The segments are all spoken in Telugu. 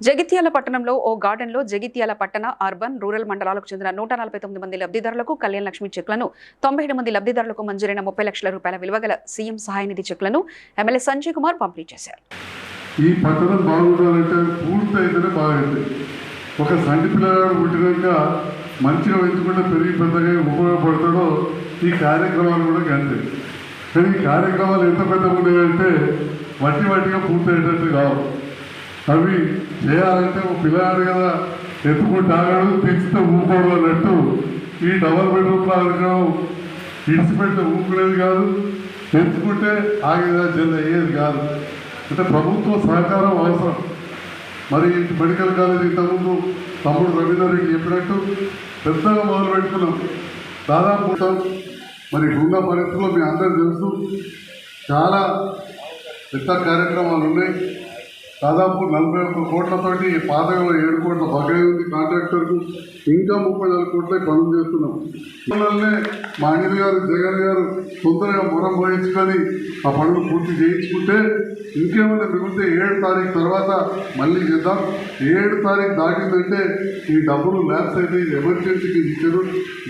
జగిత్యాల పట్టణంలో ఓ గార్డెన్లో జగిత్యాల పట్టణ అర్బన్ రూరల్ మండలాలకు చెందిన నూట నలభై తొమ్మిది మంది లబ్ధిదారులకు కళ్యాణ లక్ష్మి చెక్లను తొంభై ఏడు మంది లబ్ధిదారులకు మంజూరైన ముప్పై లక్షల రూపాయల విలువగల సీఎం సహాయ నిధి చెక్లను ఎమ్మెల్యే సంజయ్ కుమార్ పంపిణీ చేశారు. ఈ పట్టణం బాగుండాలంటే పూర్తయితేనే బాగుంది. ఒక సంటి పిల్లగాడు పుట్టినాక మంచిగా పెంచుకుంటే పెరిగి పెద్దగా ఉపయోగపడతాడో ఈ కార్యక్రమాలు కూడా అంతే కానీ ఈ కార్యక్రమాలు ఎంత పెద్ద ఉన్నాయంటే వట్టి వట్టిగా పూర్తయ్యేటట్టు కావు. అవి చేయాలంటే ఒక పిల్లగాడు కదా. ఎత్తుకుంటే ఆగాడు తెచ్చితే ఊకోడు అన్నట్టు ఈ డబల్ బెడ్రూమ్ కార్యక్రమం ఇడిచిపెడితే ఊపుకునేది కాదు. తెచ్చుకుంటే ఆగేదా జల్ అయ్యేది కాదు. అంటే ప్రభుత్వ సహకారం అవసరం. మరి మెడికల్ కాలేజ్ ఇంతకుముందు తమ్ముడు రవీంద్రెడ్డి చెప్పినట్టు పెద్దగా మొదలు పెట్టుకున్నాం. దాదాపు మరి ఉన్న పరిస్థితుల్లో మీ అందరూ తెలుసు. చాలా పెద్ద కార్యక్రమాలు ఉన్నాయి. దాదాపు నలభై ఒక్క కోట్లతోటి పాతగా ఏడు కోట్ల బకాయి ఉంది కాంట్రాక్టర్కు. ఇంకా ముప్పై నాలుగు కోట్ల పనులు చేస్తున్నాం. వల్లనే మా అనిల్ గారు జగన్ గారు తొందరగా మొరం పోయించుకొని ఆ పనులు పూర్తి చేయించుకుంటే ఇంకేమైనా మిగిలితే ఏడు తారీఖు తర్వాత మళ్ళీ చేద్దాం. ఏడు తారీఖు దాటిందంటే ఈ డబ్బులు ల్యాబ్స్ అయితే ఎమర్జెన్సీకి ఇచ్చారు.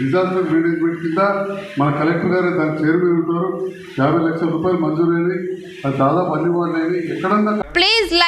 డిజాస్టర్ మేనేజ్మెంట్ కింద మన కలెక్టర్ గారే దాని చైర్మన్ ఉంటారు యాభై లక్షల రూపాయలు మంజూరైనవి. అది దాదాపు అన్ని వాడినవి ఎక్కడన్నా Please